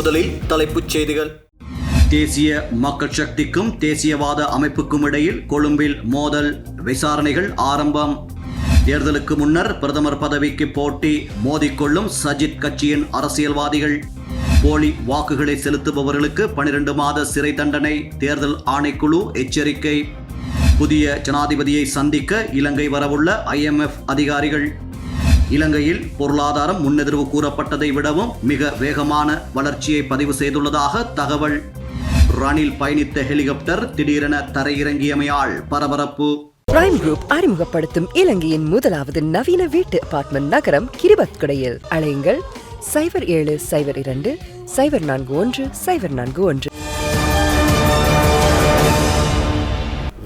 முதலில் தலைப்புச் செய்திகள். தேசிய மக்கள் சக்திக்கும் தேசியவாத அமைப்புக்கும் இடையில் கொழும்பில் மோதல் விசாரணைகள் ஆரம்பம். தேர்தலுக்கு முன்னர் பிரதமர் பதவிக்கு போட்டி மோதிக்கொள்ளும் சஜித் கட்சியின் அரசியல்வாதிகள். போலி வாக்குகளை செலுத்துபவர்களுக்கு பனிரெண்டு மாத சிறை தண்டனை தேர்தல் ஆணைக்குழு எச்சரிக்கை. புதிய ஜனாதிபதியை சந்திக்க இலங்கை வரவுள்ள ஐஎம்எஃப் அதிகாரிகள். இலங்கையில் பொருளாதாரம் முன்னெதிர்வு கூறப்பட்டதை விடவும் மிக வேகமான வளர்ச்சியை பதிவு செய்துள்ளதாக தகவல். ரணில் பயணித்த ஹெலிகாப்டர் திடீரென தரையிறங்கியமையால் பரபரப்பு. பிரைம் குரூப் அறிமுகப்படுத்தும் இலங்கையின் முதலாவது நவீன வீட்டு அபார்ட்மெண்ட் நகரம் கிரிபத்குடையில். அழையுங்கள் சைபர் ஏழு சைபர் இரண்டு சைபர் நான்கு ஒன்று சைபர் நான்கு ஒன்று.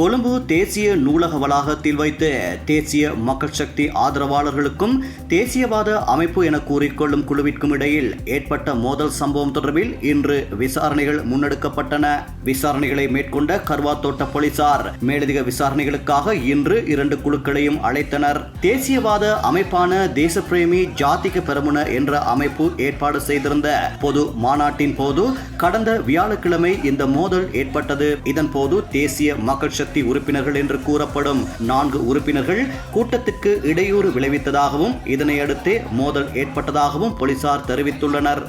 கொழும்பு தேசிய நூலக வளாகத்தில் வைத்து தேசிய மக்கள் சக்தி ஆதரவாளர்களுக்கும் தேசியவாத அமைப்பு என கூறிக்கொள்ளும் குழுவிற்கும் இடையில் ஏற்பட்ட மோதல் சம்பவம் தொடர்பில் இன்று விசாரணைகள் முன்னெடுக்கப்பட்டன. விசாரணைகளை மேற்கொண்ட கர்வாத்தோட்ட போலீசார் மேலதிக விசாரணைகளுக்காக இன்று இரண்டு குழுக்களையும் அழைத்தனர். தேசியவாத அமைப்பான தேசப்பிரேமி ஜாதிக பெருமுன என்ற அமைப்பு ஏற்பாடு செய்திருந்த பொது மாநாட்டின் போது கடந்த வியாழக்கிழமை இந்த மோதல் ஏற்பட்டது. இதன் போது தேசிய மக்கள் சக்தி உறுப்பினர்கள் என்று கூறப்படும் நான்கு உறுப்பினர்கள் கூட்டத்துக்கு இடையூறு விளைவித்ததாகவும் இதனையடுத்து மோதல் ஏற்பட்டதாகவும் போலீசார் தெரிவித்துள்ளனர்.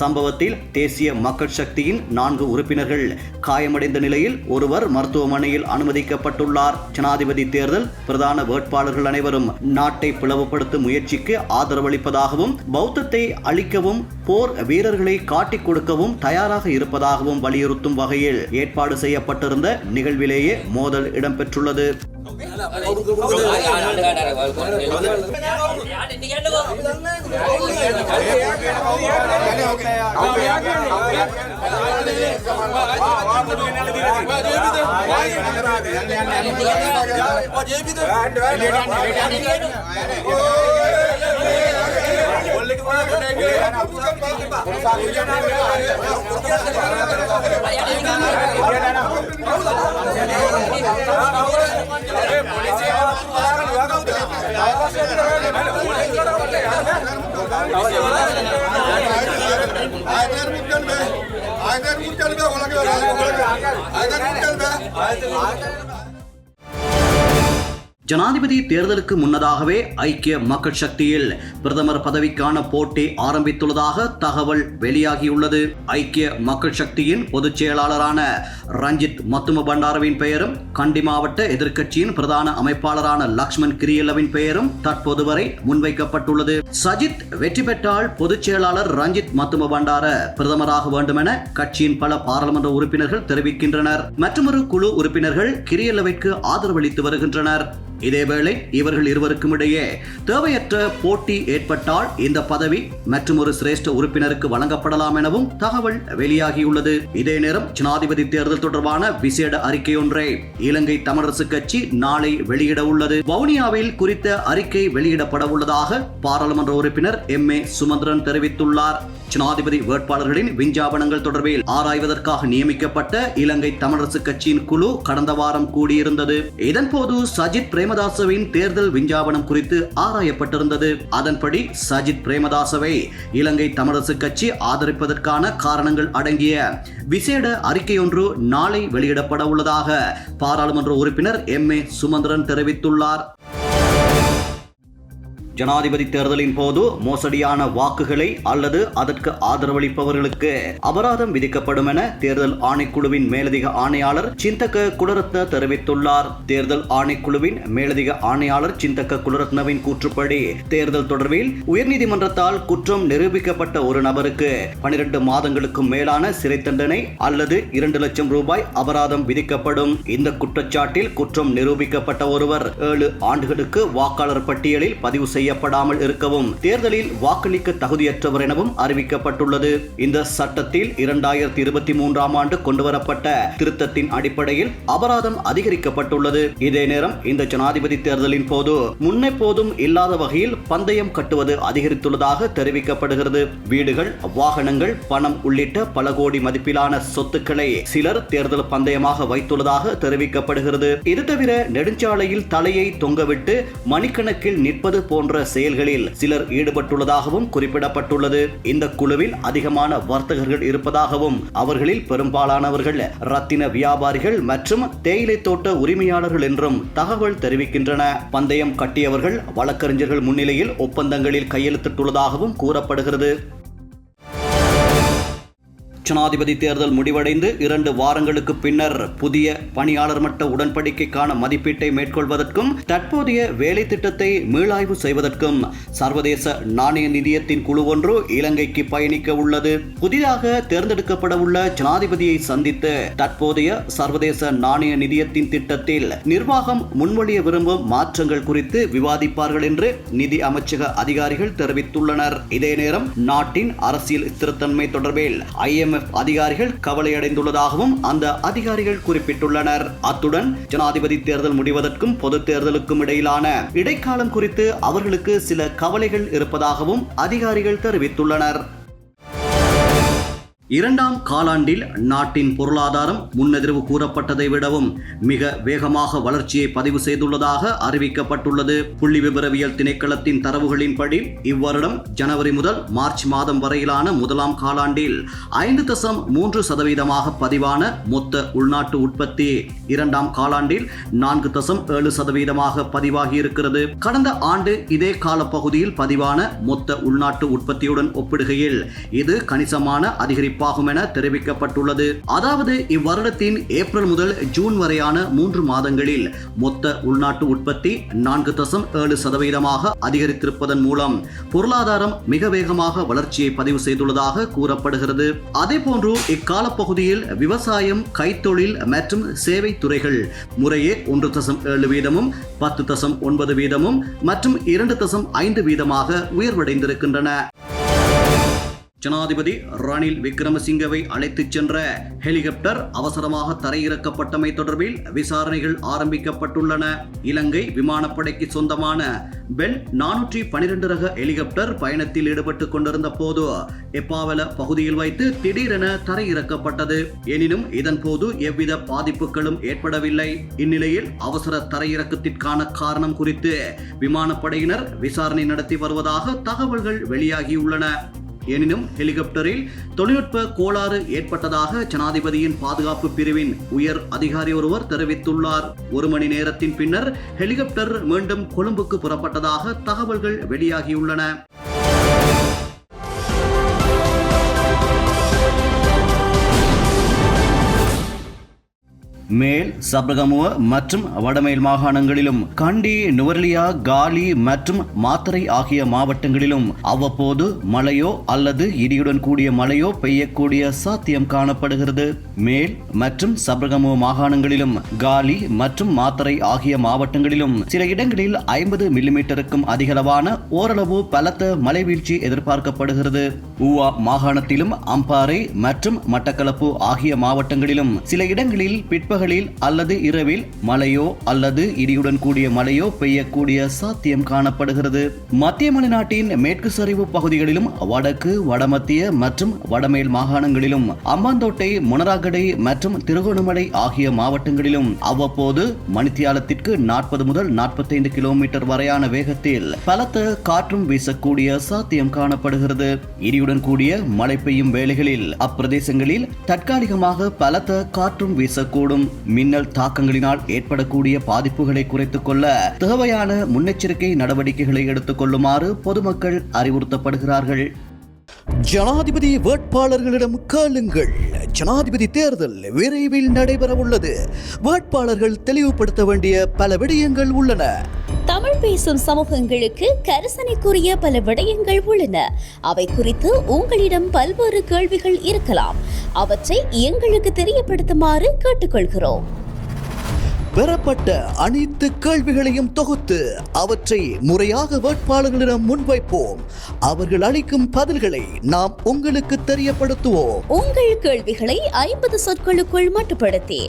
சம்பவத்தில் தேசிய மக்கள் சக்தியின் நான்கு உறுப்பினர்கள் காயமடைந்த நிலையில் ஒருவர் மருத்துவமனையில் அனுமதிக்கப்பட்டுள்ளார். ஜனாதிபதி தேர்தல் பிரதான வேட்பாளர்கள் அனைவரும் நாட்டை பிளவுபடுத்தும் முயற்சிக்கு ஆதரவளிப்பதாகவும் பௌத்தத்தை அழிக்கவும் போர் வீரர்களை காட்டிக் கொடுக்கவும் தயாராக இருப்பதாகவும் வலியுறுத்தும் வகையில் ஏற்பாடு செய்யப்பட்டிருந்த நிகழ்விலேயே மோதல் இடம்பெற்றுள்ளது আয়তের মুটকাল বে আয়তের মুটকাল বে ওলাকে ওলাকে আয়তের মুটকাল বে আয়তের ஜனாதிபதி தேர்தலுக்கு முன்னதாகவே ஐக்கிய மக்கள் சக்தியில் பிரதமர் பதவிக்கான போட்டி ஆரம்பித்துள்ளதாக தகவல் வெளியாகியுள்ளது. ஐக்கிய மக்கள் சக்தியின் பொதுச் செயலாளரான ரஞ்சித் மத்தும பண்டாரவின் பெயரும் கண்டி மாவட்ட எதிர்க்கட்சியின் பிரதான அமைப்பாளரான லக்ஷ்மண் கிரியல்லவின் பெயரும் தற்போது வரை முன்வைக்கப்பட்டுள்ளது. சஜித் வெற்றி பெற்றால் பொதுச் செயலாளர் ரஞ்சித் மத்தும பண்டார பிரதமராக வேண்டுமென கட்சியின் பல பாராளுமன்ற உறுப்பினர்கள் தெரிவிக்கின்றனர். மற்றொரு குழு உறுப்பினர்கள் கிரியல்லவைக்கு ஆதரவளித்து வருகின்றனர். இதேவேளை இவர்கள் இருவருக்கும் இடையே தேவையற்ற போட்டி ஏற்பட்டால் இந்த பதவி மற்றும் ஒரு சிரேஷ்ட உறுப்பினருக்கு வழங்கப்படலாம் எனவும் தகவல் வெளியாகியுள்ளது. இதே நேரம் ஜனாதிபதி தேர்தல் தொடர்பான விசேட அறிக்கை ஒன்றை இலங்கை தமிழரசு கட்சி நாளை வெளியிட உள்ளது. வவுனியாவில் குறித்த அறிக்கை வெளியிடப்பட உள்ளதாக பாராளுமன்ற உறுப்பினர் எம் ஏ சுமந்திரன் தெரிவித்துள்ளார். ஜனாதிபதி வேட்பாளர்களின் விஞ்ஞாபனங்கள் தொடர்பில் ஆராய்வதற்காக நியமிக்கப்பட்ட இலங்கை தமிழரசு கட்சியின் குழு கடந்த வாரம் கூடியிருந்தது. இதன்போது சஜித் பிரேமதாசவின் தேர்தல் விஞ்ஞாபனம் குறித்து ஆராயப்பட்டிருந்தது. அதன்படி சஜித் பிரேமதாசவை இலங்கை தமிழரசு கட்சி ஆதரிப்பதற்கான காரணங்கள் அடங்கிய விசேட அறிக்கையொன்று நாளை வெளியிடப்பட உள்ளதாக பாராளுமன்ற உறுப்பினர் எம் ஏ சுமந்திரன் தெரிவித்துள்ளார். ஜனாதிபதி தேர்தலின் போது மோசடியான வாக்குகளை அல்லது அதற்கு ஆதரவளிப்பவர்களுக்கு அபராதம் விதிக்கப்படும் என தேர்தல் ஆணைக்குழுவின் மேலதிக ஆணையாளர் சிந்தக்க குலரத்ன தெரிவித்துள்ளார். தேர்தல் ஆணைக்குழுவின் மேலதிக ஆணையாளர் சிந்தக்க குலரத்னவின் கூற்றுப்படி தேர்தல் தொடர்பில் உயர்நீதிமன்றத்தால் குற்றம் நிரூபிக்கப்பட்ட ஒரு நபருக்கு பனிரெண்டு மாதங்களுக்கும் மேலான சிறை தண்டனை அல்லது இரண்டு லட்சம் ரூபாய் அபராதம் விதிக்கப்படும். இந்த குற்றச்சாட்டில் குற்றம் நிரூபிக்கப்பட்ட ஒருவர் ஏழு ஆண்டுகளுக்கு வாக்காளர் பட்டியலில் பதிவு செய்ய செய்யப்படாமல் இருக்கவும் தேர்தலில் வாக்களிக்க தகுதியற்றவர் எனவும் அறிவிக்கப்பட்டுள்ளது. இந்த சட்டத்தில் இரண்டாயிரத்தி இருபத்தி மூன்றாம் ஆண்டு கொண்டுவரப்பட்ட திருத்தத்தின் அடிப்படையில் அபராதம் அதிகரிக்கப்பட்டுள்ளது. இதே நேரம் இந்த ஜனாதிபதி தேர்தலின் போது முன்னெப்போதும் இல்லாத வகையில் பந்தயம் கட்டுவது அதிகரித்துள்ளதாக தெரிவிக்கப்படுகிறது. வீடுகள் வாகனங்கள் பணம் உள்ளிட்ட பல கோடி மதிப்பிலான சொத்துக்களை சிலர் தேர்தல் பந்தயமாக வைத்துள்ளதாக தெரிவிக்கப்படுகிறது. இது தவிர நெடுஞ்சாலையில் தலையை தொங்கவிட்டு மணிக்கணக்கில் நிற்பது போன்ற செயல்களில் சிலர் ஈடுபட்டுள்ளதாகவும் குறிப்பிடப்பட்டுள்ளது. இந்த குழுவில் அதிகமான வர்த்தகர்கள் இருப்பதாகவும் அவர்களில் பெரும்பாலானவர்கள் ரத்தின வியாபாரிகள் மற்றும் தேயிலை தோட்ட உரிமையாளர்கள் என்றும் தகவல் தெரிவிக்கின்றன. பந்தயம் கட்டியவர்கள் வழக்கறிஞர்கள் முன்னிலையில் ஒப்பந்தங்களில் கையெழுத்திட்டுள்ளதாகவும் கூறப்படுகிறது. ஜனாதிபதி தேர்தல் முடிவடைந்து இரண்டு வாரங்களுக்கு பின்னர் புதிய பணியாளர் மட்ட உடன்படிக்கைக்கான மதிப்பீட்டை மேற்கொள்வதற்கும் தற்போதைய வேலை திட்டத்தை மீளாய்வு செய்வதற்கும் சர்வதேச நாணய நிதியத்தின் குழு ஒன்று இலங்கைக்கு பயணிக்க உள்ளது. புதிதாக தேர்ந்தெடுக்கப்பட உள்ள ஜனாதிபதியை சந்தித்து தற்போதைய சர்வதேச நாணய நிதியத்தின் திட்டத்தில் நிர்வாகம் முன்மொழிய விரும்பும் மாற்றங்கள் குறித்து விவாதிப்பார்கள் என்று நிதி அமைச்சக அதிகாரிகள் தெரிவித்துள்ளனர். இதே நேரம் நாட்டின் அரசியல் ஸ்திரத்தன்மை தொடர்பில் ஐஎம்எஃப் அதிகாரிகள் கவலையடைந்துள்ளதாகவும் அந்த அதிகாரிகள் குறிப்பிட்டுள்ளனர். அத்துடன் ஜனாதிபதி தேர்தல் முடிவதற்கும் பொது தேர்தலுக்கும் இடையிலான இடைக்காலம் குறித்து அவர்களுக்கு சில கவலைகள் இருப்பதாகவும் அதிகாரிகள் தெரிவித்துள்ளனர். இரண்டாம் காலாண்டில் நாட்டின் பொருளாதாரம் முன்னெதிர்வு கூறப்பட்டதை விடவும் மிக வேகமாக வளர்ச்சியை பதிவு செய்துள்ளதாக அறிவிக்கப்பட்டுள்ளது. புள்ளி விபரவியல் திணைக்களத்தின் தரவுகளின்படி இவ்வருடம் ஜனவரி முதல் மார்ச் மாதம் வரையிலான முதலாம் காலாண்டில் ஐந்து தசம் மூன்று சதவீதமாக பதிவான மொத்த உள்நாட்டு உற்பத்தி இரண்டாம் காலாண்டில் நான்கு தசம் ஏழு சதவீதமாக பதிவாகி இருக்கிறது கடந்த ஆண்டு இதே காலப்பகுதியில் பதிவான மொத்த உள்நாட்டு உற்பத்தியுடன் ஒப்பிடுகையில் இது கணிசமான அதிகரிப்பு அதிகரிப்பாகும் என தெரிவிக்கப்பட்டுள்ளது. அதாவது இவ்வருடத்தின் ஏப்ரல் முதல் ஜூன் வரையான மூன்று மாதங்களில் மொத்த உள்நாட்டு உற்பத்தி நான்கு தசம் ஏழு சதவீதமாக அதிகரித்திருப்பதன் மூலம் பொருளாதாரம் மிக வேகமாக வளர்ச்சியை பதிவு செய்துள்ளதாக கூறப்படுகிறது. அதேபோன்று இக்காலப்பகுதியில் விவசாயம் கைத்தொழில் மற்றும் சேவை துறைகள் முறையே ஒன்று தசம் ஏழு வீதமும் பத்து தசம் ஒன்பது வீதமும் மற்றும் இரண்டு தசம் ஐந்து வீதமாக உயர்வடைந்திருக்கின்றன. ஜனாதிபதி ரணில் விக்ரமசிங்கவை அழைத்துச் சென்ற ஹெலிகாப்டர் அவசரமாக தரையிறக்கப்பட்டமை தொடர்பில் விசாரணைகள் ஆரம்பிக்கப்பட்டுள்ளன. இலங்கை விமானப்படைக்கு சொந்தமான பெல் நானூற்றி பனிரெண்டு ரக ஹெலிகாப்டர் பயணத்தில் ஈடுபட்டுக் கொண்டிருந்த போது எப்பாவல பகுதியில் வைத்து திடீரென தரையிறக்கப்பட்டது. எனினும் இதன் போது எவ்வித பாதிப்புகளும் ஏற்படவில்லை. இந்நிலையில் அவசர தரையிறக்கத்திற்கான காரணம் குறித்து விமானப்படையினர் விசாரணை நடத்தி வருவதாக தகவல்கள் வெளியாகியுள்ளன. எனினும் ஹெலிகாப்டரில் தொழில்நுட்ப கோளாறு ஏற்பட்டதாக ஜனாதிபதியின் பாதுகாப்பு பிரிவின் உயர் அதிகாரி ஒருவர் தெரிவித்துள்ளார். ஒரு மணி நேரத்தின் பின்னர் ஹெலிகாப்டர் மீண்டும் கொழும்புக்கு புறப்பட்டதாக தகவல்கள் வெளியாகியுள்ளன. மேல் சபரகமுவ மற்றும் வடமேல் மாகாணங்களிலும் கண்டி நுவர்லியா காலி மற்றும் மாத்தரை ஆகிய மாவட்டங்களிலும் அவ்வப்போது மழையோ அல்லது இடியுடன் கூடிய மழையோ பெய்யக்கூடிய சாத்தியம் காணப்படுகிறது. மேல் மற்றும் சபரகமுவ மாகாணங்களிலும் காலி மற்றும் மாத்தரை ஆகிய மாவட்டங்களிலும் சில இடங்களில் ஐம்பது மில்லிமீட்டருக்கும் அதிகளவான ஓரளவு பலத்த மழை வீழ்ச்சி எதிர்பார்க்கப்படுகிறது. ஊவா மாகாணத்திலும் அம்பாறை மற்றும் மட்டக்களப்பு ஆகிய மாவட்டங்களிலும் சில இடங்களில் பிற்பகலில் அல்லது இரவில் மழையோ அல்லது இடியுடன் கூடிய மழையோ பெய்யக்கூடிய சாத்தியம் காணப்படுகிறது. மத்திய மலைநாட்டின் மேற்கு சரிவு பகுதிகளிலும் வடக்கு வடமத்திய மற்றும் வடமேல் மாகாணங்களிலும் அம்பாந்தோட்டை முனராகடை மற்றும் திருகோணமலை ஆகிய மாவட்டங்களிலும் அவ்வப்போது மணித்தியாலத்திற்கு நாற்பது முதல் நாற்பத்தைந்து கிலோமீட்டர் வரையான வேகத்தில் பலத்த காற்றும் வீசக்கூடிய சாத்தியம் காணப்படுகிறது. இடியுடன் கூடிய மழை பெய்யும் வேளைகளில் அப்பிரதேசங்களில் தற்காலிகமாக பலத்த காற்றும் வீசக்கூடும். மின்னல் தாக்கங்களினால் ஏற்படக்கூடிய பாதிப்புகளை குறைத்துக் கொள்ள தேவையான முன்னெச்சரிக்கை நடவடிக்கைகளை எடுத்துக் கொள்ளுமாறு பொதுமக்கள் அறிவுறுத்தப்படுகிறார்கள். ஜனாதிபதி வேட்பாளர்களிடம் கேளுங்கள். ஜனாதிபதி தேர்தல் விரைவில் நடைபெற உள்ளது வேட்பாளர்கள் தெளிவுபடுத்த வேண்டிய பல விடயங்கள் உள்ளன. தமிழ் பேசும் சமூகங்களுக்கு கரிசனைக்குரிய பல விடயங்கள் உள்ளன. அவை குறித்து உங்களிடம் பல்வேறு கேள்விகள் இருக்கலாம். அவற்றை எங்களுக்கு தெரியப்படுத்துமாறு கேட்டுக்கொள்கிறோம். பெறப்பட்ட அனைத்து கேள்விகளையும் தொகுத்து அவற்றை முறையாக வேட்பாளர்களிடம் முன்வைப்போம். அவர்கள் அளிக்கும் பதில்களை நாம் உங்களுக்கு தெரியப்படுத்துவோம். உங்கள் கேள்விகளை ஐம்பது சொற்களுக்குள் மட்டுப்படுத்தி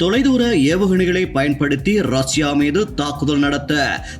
தொலைதூர ஏவுகணைகளை பயன்படுத்தி ரஷ்யா மீது தாக்குதல் நடத்த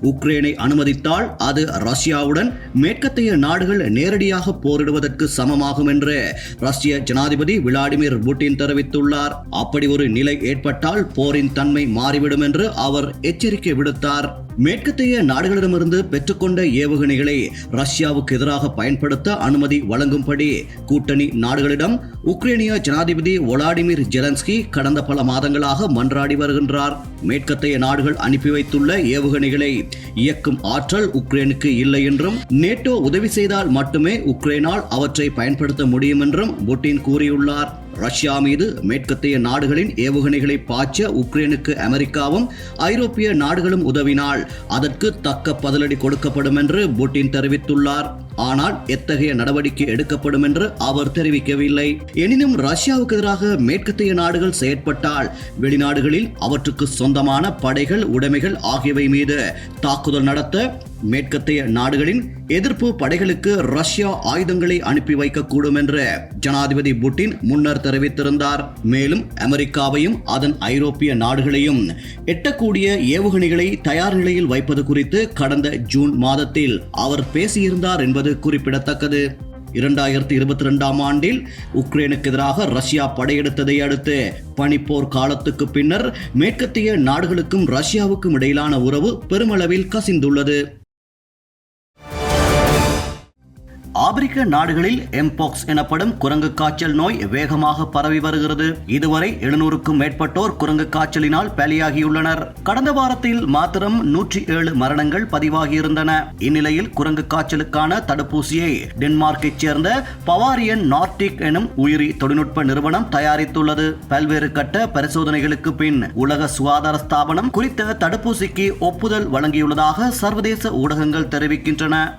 உக்ரைனை அனுமதித்தால் அது ரஷ்யாவுடன் மேற்கத்தைய நாடுகள் நேரடியாக போரிடுவதற்கு சமமாகும் என்று ரஷ்ய ஜனாதிபதி விளாடிமிர் புட்டின் தெரிவித்துள்ளார். அப்படி ஒரு நிலை ஏற்பட்டால் போரின் தன்மை மாறிவிடும் என்று அவர் எச்சரிக்கை விடுத்தார். மேற்கத்தைய நாடுகளிடமிருந்து பெற்றுக்கொண்ட ஏவுகணைகளை ரஷ்யாவுக்கு எதிராக பயன்படுத்த அனுமதி வழங்கும்படி கூட்டணி நாடுகளிடம் உக்ரைனிய ஜனாதிபதி ஒலாடிமிர் ஜெலன்ஸ்கி கடந்த பல மாதங்களாக மன்றாடி வருகின்றார். மேற்கத்தைய நாடுகள் அனுப்பி வைத்துள்ள ஏவுகணைகளை இயக்கும் ஆற்றல் உக்ரைனுக்கு இல்லை என்றும் நேட்டோ உதவி செய்தால் மட்டுமே உக்ரைனால் அவற்றை பயன்படுத்த முடியும் என்றும் புட்டின் கூறியுள்ளார். ரஷ்யா மீது மேற்கத்திய நாடுகளின் ஏவுகணைகளை பாய்ச்ச உக்ரைனுக்கு அமெரிக்காவும் ஐரோப்பிய நாடுகளும் உதவினால் அதற்கு தக்க பதிலடி கொடுக்கப்படும் என்று புட்டின் தெரிவித்துள்ளார். ஆனால் எத்தகைய நடவடிக்கை எடுக்கப்படும் என்று அவர் தெரிவிக்கவில்லை. எனினும் ரஷ்யாவுக்கு எதிராக மேற்கத்திய நாடுகள் செயற்பட்டால் வெளிநாடுகளில் அவற்றுக்கு சொந்தமான படைகள் உடைமைகள் ஆகியவை மீது தாக்குதல் நடத்த மேற்கத்திய நாடுகளின் எதிர்ப்பு படைகளுக்கு ரஷ்யா ஆயுதங்களை அனுப்பி வைக்கக்கூடும் என்று ஜனாதிபதி புட்டின் முன்னர் தெரிவித்திருந்தார். மேலும் அமெரிக்காவையும் அதன் ஐரோப்பிய நாடுகளையும் எட்டக்கூடிய ஏவுகணைகளை தயார் நிலையில் வைப்பது குறித்து கடந்த ஜூன் மாதத்தில் அவர் பேசியிருந்தார் என்பது குறிப்பிடத்தக்கது. இரண்டாயிரத்தி இருபத்தி ரெண்டாம் ஆண்டில் உக்ரைனுக்கு எதிராக ரஷ்யா படையெடுத்ததை அடுத்து பனிப்போர் காலத்துக்கு பின்னர் மேற்கத்திய நாடுகளுக்கும் ரஷ்யாவுக்கும் இடையிலான உறவு பெருமளவில் கசிந்துள்ளது. ஆப்பிரிக்க நாடுகளில் எம்பாக்ஸ் எனப்படும் குரங்கு காய்ச்சல் நோய் வேகமாக பரவி வருகிறது. இதுவரை எழுநூறுக்கும் மேற்பட்டோர் குரங்கு காய்ச்சலினால் பலியாகியுள்ளனர். கடந்த வாரத்தில் மாத்திரம் நூற்றி ஏழு மரணங்கள் பதிவாகியிருந்தன. இந்நிலையில் குரங்கு காய்ச்சலுக்கான தடுப்பூசியை டென்மார்க்கைச் சேர்ந்த பவாரியன் நார்டிக் எனும் உயிரி தொழில்நுட்ப நிறுவனம் தயாரித்துள்ளது. பல்வேறு கட்ட பரிசோதனைகளுக்கு பின் உலக சுகாதார ஸ்தாபனம் குறித்த தடுப்பூசிக்கு ஒப்புதல் வழங்கியுள்ளதாக சர்வதேச ஊடகங்கள் தெரிவிக்கின்றன.